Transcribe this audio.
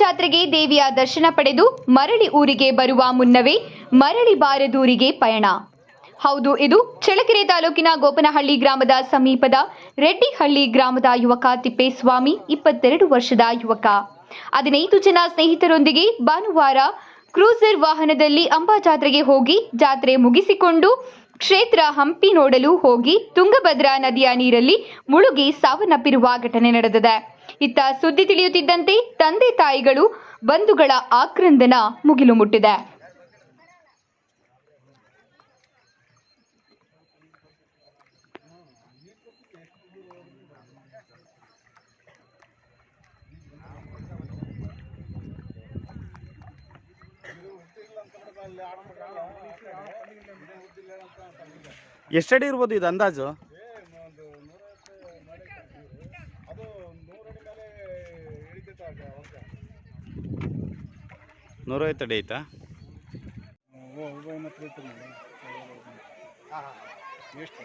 ಜಾತ್ರೆಗೆ ದೇವಿಯ ದರ್ಶನ ಪಡೆದು ಮರಳಿ ಊರಿಗೆ ಬರುವ ಮುನ್ನವೇ ಮರಳಿ ಬಾರದೂರಿಗೆ ಪಯಣ. ಹೌದು, ಇದು ಚಳ್ಳಕೆರೆ ತಾಲೂಕಿನ ಗೋಪನಹಳ್ಳಿ ಗ್ರಾಮದ ಸಮೀಪದ ರೆಡ್ಡಿಹಳ್ಳಿ ಗ್ರಾಮದ ಯುವಕ ತಿಪ್ಪೇಸ್ವಾಮಿ, ಇಪ್ಪತ್ತೆರಡು ವರ್ಷದ ಯುವಕ. ಹದಿನೈದು ಜನ ಸ್ನೇಹಿತರೊಂದಿಗೆ ಭಾನುವಾರ ಕ್ರೂಸರ್ ವಾಹನದಲ್ಲಿ ಅಂಬಾ ಜಾತ್ರೆಗೆ ಹೋಗಿ ಜಾತ್ರೆ ಮುಗಿಸಿಕೊಂಡು ಕ್ಷೇತ್ರ ಹಂಪಿ ನೋಡಲು ಹೋಗಿ ತುಂಗಭದ್ರಾ ನದಿಯ ನೀರಲ್ಲಿ ಮುಳುಗಿ ಸಾವನ್ನಪ್ಪಿರುವ ಘಟನೆ ನಡೆದಿದೆ. ಇತ್ತ ಸುದ್ದಿ ತಿಳಿಯುತ್ತಿದ್ದಂತೆ ತಂದೆ ತಾಯಿಗಳು ಬಂಧುಗಳ ಆಕ್ರಂದನ ಮುಗಿಲು ಮುಟ್ಟಿದೆ. ಎಷ್ಟಡಿ ಇರ್ಬೋದು ಇದು ಅಂದಾಜು? ನೂರೈವತ್ತು ಅಡಿ ಐತಾ ಎಷ್ಟು